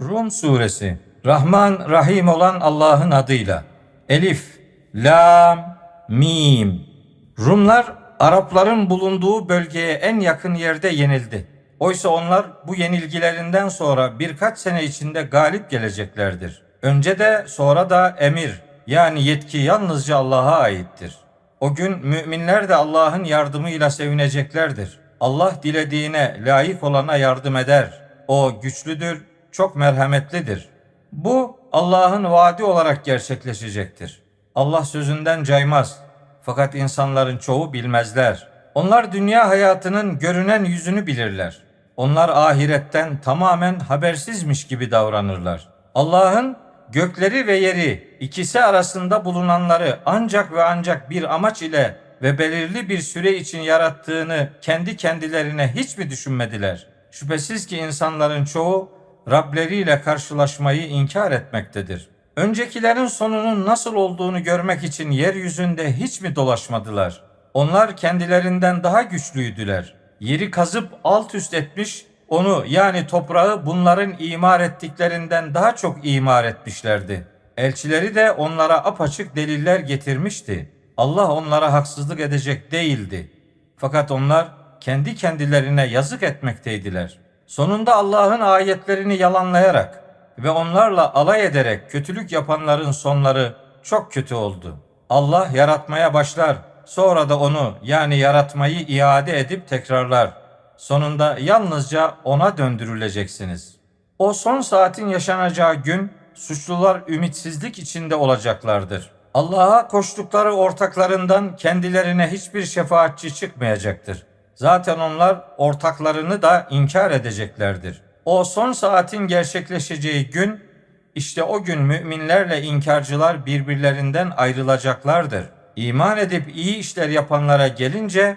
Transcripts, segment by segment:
Rum suresi Rahman Rahim olan Allah'ın adıyla Elif, Lam, Mim Rumlar Arapların bulunduğu bölgeye en yakın yerde yenildi. Oysa onlar bu yenilgilerinden sonra birkaç sene içinde galip geleceklerdir. Önce de sonra da emir yani yetki yalnızca Allah'a aittir. O gün müminler de Allah'ın yardımıyla sevineceklerdir. Allah dilediğine layık olana yardım eder. O güçlüdür, çok merhametlidir. Bu Allah'ın vaadi olarak gerçekleşecektir. Allah sözünden caymaz. Fakat insanların çoğu bilmezler. Onlar dünya hayatının görünen yüzünü bilirler. Onlar ahiretten tamamen habersizmiş gibi davranırlar. Allah'ın gökleri ve yeri ikisi arasında bulunanları ancak ve ancak bir amaç ile ve belirli bir süre için yarattığını kendi kendilerine hiç mi düşünmediler? Şüphesiz ki insanların çoğu Rableriyle karşılaşmayı inkar etmektedir. Öncekilerin sonunun nasıl olduğunu görmek için yeryüzünde hiç mi dolaşmadılar? Onlar kendilerinden daha güçlüydüler. Yeri kazıp alt üst etmiş, onu yani toprağı bunların imar ettiklerinden daha çok imar etmişlerdi. Elçileri de onlara apaçık deliller getirmişti. Allah onlara haksızlık edecek değildi. Fakat onlar kendi kendilerine yazık etmekteydiler. Sonunda Allah'ın ayetlerini yalanlayarak ve onlarla alay ederek kötülük yapanların sonları çok kötü oldu. Allah yaratmaya başlar, sonra da onu yani yaratmayı iade edip tekrarlar. Sonunda yalnızca ona döndürüleceksiniz. O son saatin yaşanacağı gün suçlular ümitsizlik içinde olacaklardır. Allah'a koştukları ortaklarından kendilerine hiçbir şefaatçi çıkmayacaktır. Zaten onlar ortaklarını da inkar edeceklerdir. O son saatin gerçekleşeceği gün, işte o gün müminlerle inkarcılar birbirlerinden ayrılacaklardır. İman edip iyi işler yapanlara gelince,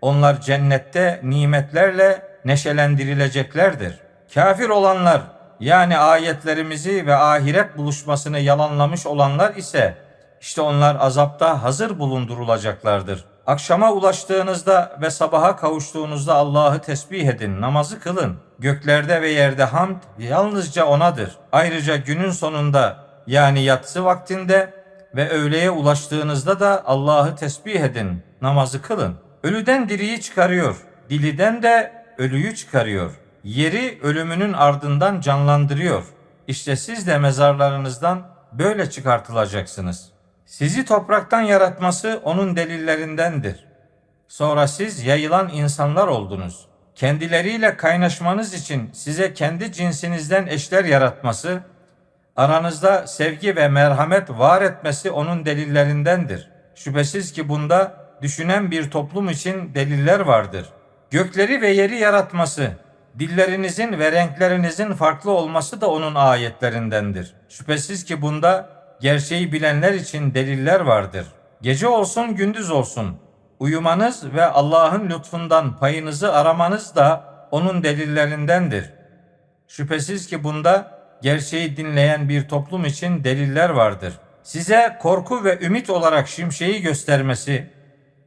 onlar cennette nimetlerle neşelendirileceklerdir. Kafir olanlar, yani ayetlerimizi ve ahiret buluşmasını yalanlamış olanlar ise, işte onlar azapta hazır bulundurulacaklardır. Akşama ulaştığınızda ve sabaha kavuştuğunuzda Allah'ı tesbih edin, namazı kılın. Göklerde ve yerde hamd yalnızca O'nadır. Ayrıca günün sonunda yani yatsı vaktinde ve öğleye ulaştığınızda da Allah'ı tesbih edin, namazı kılın. Ölüden diriyi çıkarıyor, diliden de ölüyü çıkarıyor. Yeri ölümünün ardından canlandırıyor. İşte siz de mezarlarınızdan böyle çıkartılacaksınız.'' Sizi topraktan yaratması onun delillerindendir. Sonra siz yayılan insanlar oldunuz. Kendileriyle kaynaşmanız için size kendi cinsinizden eşler yaratması, aranızda sevgi ve merhamet var etmesi onun delillerindendir. Şüphesiz ki bunda düşünen bir toplum için deliller vardır. Gökleri ve yeri yaratması, dillerinizin ve renklerinizin farklı olması da onun ayetlerindendir. Şüphesiz ki bunda gerçeği bilenler için deliller vardır. Gece olsun gündüz olsun uyumanız ve Allah'ın lütfundan payınızı aramanız da onun delillerindendir. Şüphesiz ki bunda gerçeği dinleyen bir toplum için deliller vardır. Size korku ve ümit olarak şimşeği göstermesi,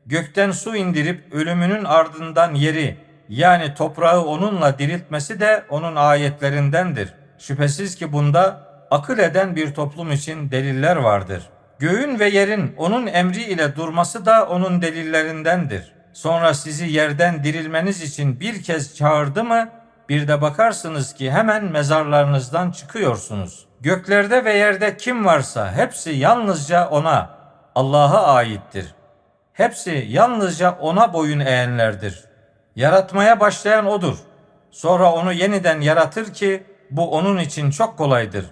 gökten su indirip ölümünün ardından yeri yani toprağı onunla diriltmesi de onun ayetlerindendir. Şüphesiz ki bunda akıl eden bir toplum için deliller vardır. Göğün ve yerin onun emri ile durması da onun delillerindendir. Sonra sizi yerden dirilmeniz için bir kez çağırdı mı, bir de bakarsınız ki hemen mezarlarınızdan çıkıyorsunuz. Göklerde ve yerde kim varsa hepsi yalnızca ona, Allah'a aittir. Hepsi yalnızca ona boyun eğenlerdir. Yaratmaya başlayan odur. Sonra onu yeniden yaratır ki bu onun için çok kolaydır.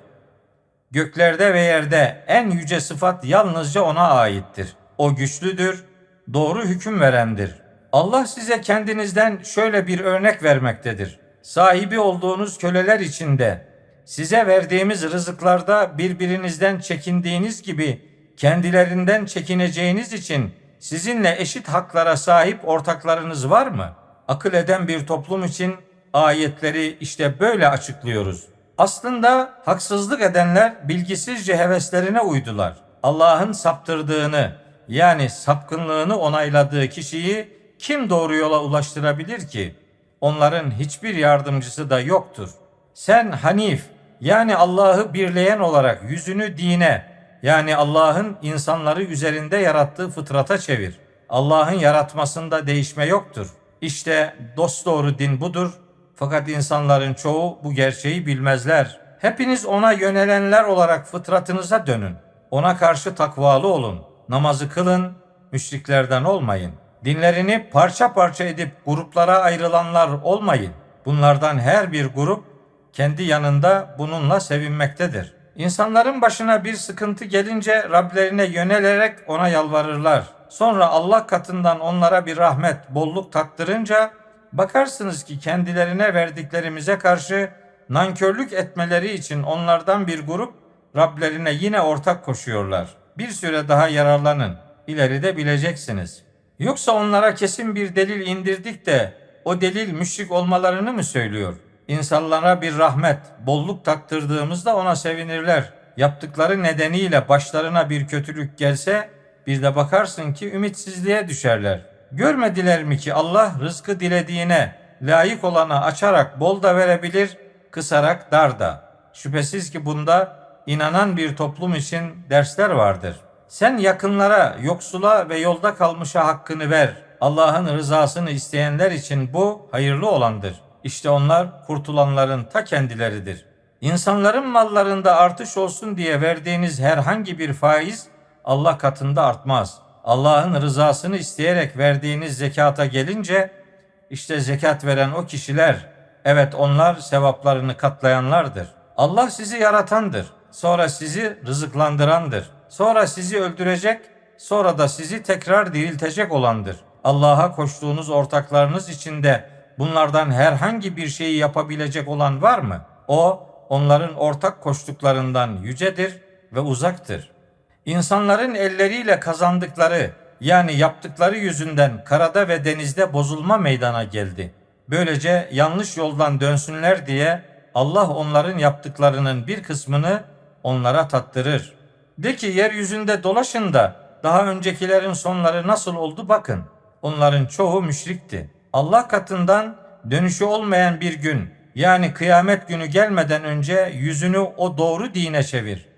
Göklerde ve yerde en yüce sıfat yalnızca ona aittir. O güçlüdür, doğru hüküm verendir. Allah size kendinizden şöyle bir örnek vermektedir. Sahibi olduğunuz köleler içinde size verdiğimiz rızıklarda birbirinizden çekindiğiniz gibi kendilerinden çekineceğiniz için sizinle eşit haklara sahip ortaklarınız var mı? Akıl eden bir toplum için ayetleri işte böyle açıklıyoruz. Aslında haksızlık edenler bilgisizce heveslerine uydular. Allah'ın saptırdığını yani sapkınlığını onayladığı kişiyi kim doğru yola ulaştırabilir ki? Onların hiçbir yardımcısı da yoktur. Sen Hanif Yani Allah'ı birleyen olarak yüzünü dine yani Allah'ın insanları üzerinde yarattığı fıtrata çevir. Allah'ın yaratmasında değişme yoktur. İşte dosdoğru din budur. Fakat insanların çoğu bu gerçeği bilmezler. Hepiniz ona yönelenler olarak fıtratınıza dönün. Ona karşı takvalı olun. Namazı kılın, müşriklerden olmayın. Dinlerini parça parça edip gruplara ayrılanlar olmayın. Bunlardan her bir grup kendi yanında bununla sevinmektedir. İnsanların başına bir sıkıntı gelince Rablerine yönelerek ona yalvarırlar. Sonra Allah katından onlara bir rahmet, bolluk tattırınca bakarsınız ki kendilerine verdiklerimize karşı nankörlük etmeleri için onlardan bir grup Rablerine yine ortak koşuyorlar. Bir süre daha yararlanın. İleride bileceksiniz. Yoksa onlara kesin bir delil indirdik de o delil müşrik olmalarını mı söylüyor? İnsanlara bir rahmet, bolluk taktırdığımızda ona sevinirler. Yaptıkları nedeniyle başlarına bir kötülük gelse bir de bakarsın ki ümitsizliğe düşerler. Görmediler mi ki Allah rızkı dilediğine, layık olana açarak bol da verebilir, kısarak dar da. Şüphesiz ki bunda inanan bir toplum için dersler vardır. Sen yakınlara, yoksula ve yolda kalmışa hakkını ver. Allah'ın rızasını isteyenler için bu hayırlı olandır. İşte onlar kurtulanların ta kendileridir. İnsanların mallarında artış olsun diye verdiğiniz herhangi bir faiz Allah katında artmaz. Allah'ın rızasını isteyerek verdiğiniz zekata gelince işte zekat veren o kişiler evet onlar sevaplarını katlayanlardır. Allah sizi yaratandır. Sonra sizi rızıklandırandır. Sonra sizi öldürecek, sonra da sizi tekrar diriltecek olandır. Allah'a koştuğunuz ortaklarınız içinde bunlardan herhangi bir şeyi yapabilecek olan var mı? O onların ortak koştuklarından yücedir ve uzaktır. İnsanların elleriyle kazandıkları yani yaptıkları yüzünden karada ve denizde bozulma meydana geldi. Böylece yanlış yoldan dönsünler diye Allah onların yaptıklarının bir kısmını onlara tattırır. De ki yeryüzünde dolaşın da daha öncekilerin sonları nasıl oldu bakın. Onların çoğu müşrikti. Allah katından dönüşü olmayan bir gün yani kıyamet günü gelmeden önce yüzünü o doğru dine çevir.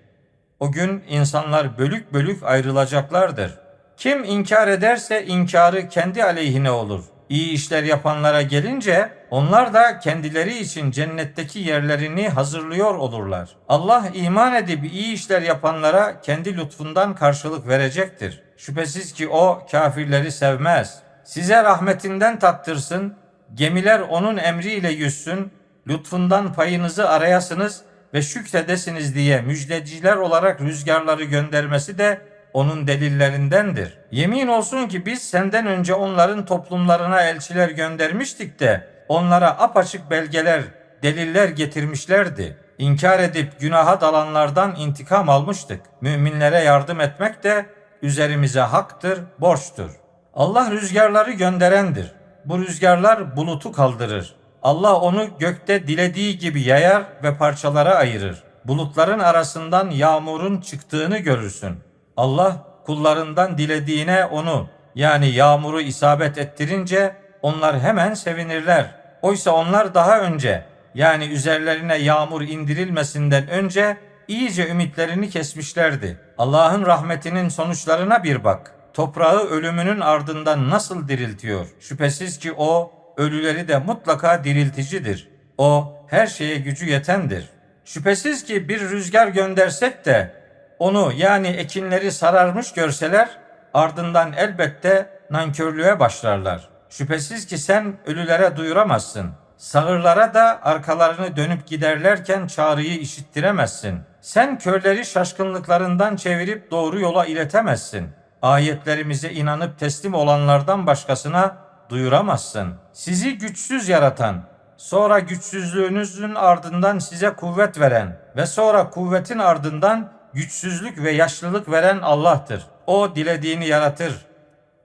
O gün insanlar bölük bölük ayrılacaklardır. Kim inkar ederse inkarı kendi aleyhine olur. İyi işler yapanlara gelince onlar da kendileri için cennetteki yerlerini hazırlıyor olurlar. Allah iman edip iyi işler yapanlara kendi lütfundan karşılık verecektir. Şüphesiz ki o kafirleri sevmez. Size rahmetinden tattırsın, gemiler onun emriyle yüzsün, lütfundan payınızı arayasınız ve şükredesiniz diye müjdeciler olarak rüzgarları göndermesi de onun delillerindendir. Yemin olsun ki biz senden önce onların toplumlarına elçiler göndermiştik de onlara apaçık belgeler, deliller getirmişlerdi. İnkar edip günaha dalanlardan intikam almıştık. Müminlere yardım etmek de üzerimize haktır, borçtur. Allah rüzgarları gönderendir. Bu rüzgarlar bulutu kaldırır. Allah onu gökte dilediği gibi yayar ve parçalara ayırır. Bulutların arasından yağmurun çıktığını görürsün. Allah kullarından dilediğine onu yani yağmuru isabet ettirince onlar hemen sevinirler. Oysa onlar daha önce yani üzerlerine yağmur indirilmesinden önce iyice ümitlerini kesmişlerdi. Allah'ın rahmetinin sonuçlarına bir bak. Toprağı ölümünün ardından nasıl diriltiyor? Şüphesiz ki o ölüleri de mutlaka dirilticidir. O her şeye gücü yetendir. Şüphesiz ki bir rüzgar göndersek de onu yani ekinleri sararmış görseler ardından elbette nankörlüğe başlarlar. Şüphesiz ki sen ölülere duyuramazsın. Sağırlara da arkalarını dönüp giderlerken çağrıyı işittiremezsin. Sen körleri şaşkınlıklarından çevirip doğru yola iletemezsin. Ayetlerimize inanıp teslim olanlardan başkasına duyuramazsın. Sizi güçsüz yaratan, sonra güçsüzlüğünüzün ardından size kuvvet veren ve sonra kuvvetin ardından güçsüzlük ve yaşlılık veren Allah'tır. O dilediğini yaratır.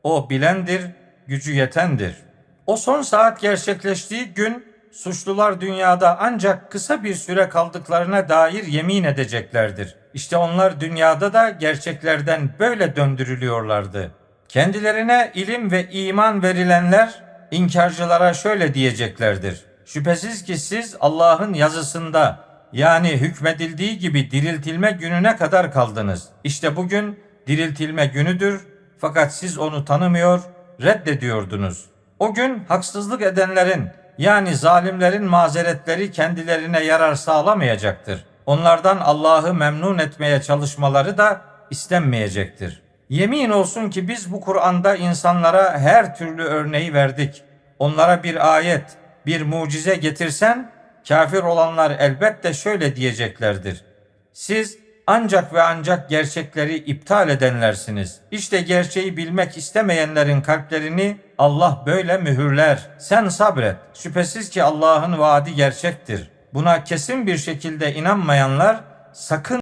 O bilendir, gücü yetendir. O son saat gerçekleştiği gün suçlular dünyada ancak kısa bir süre kaldıklarına dair yemin edeceklerdir. İşte onlar dünyada da gerçeklerden böyle döndürülüyorlardı. Kendilerine ilim ve iman verilenler inkarcılara şöyle diyeceklerdir. Şüphesiz ki siz Allah'ın yazısında yani hükmedildiği gibi diriltilme gününe kadar kaldınız. İşte bugün diriltilme günüdür fakat siz onu tanımıyor, reddediyordunuz. O gün haksızlık edenlerin yani zalimlerin mazeretleri kendilerine yarar sağlamayacaktır. Onlardan Allah'ı memnun etmeye çalışmaları da istenmeyecektir. Yemin olsun ki biz bu Kur'an'da insanlara her türlü örneği verdik. Onlara bir ayet, bir mucize getirsen kafir olanlar elbette şöyle diyeceklerdir. Siz ancak ve ancak gerçekleri iptal edenlersiniz. İşte gerçeği bilmek istemeyenlerin kalplerini Allah böyle mühürler. Sen sabret. Şüphesiz ki Allah'ın vaadi gerçektir. Buna kesin bir şekilde inanmayanlar sakın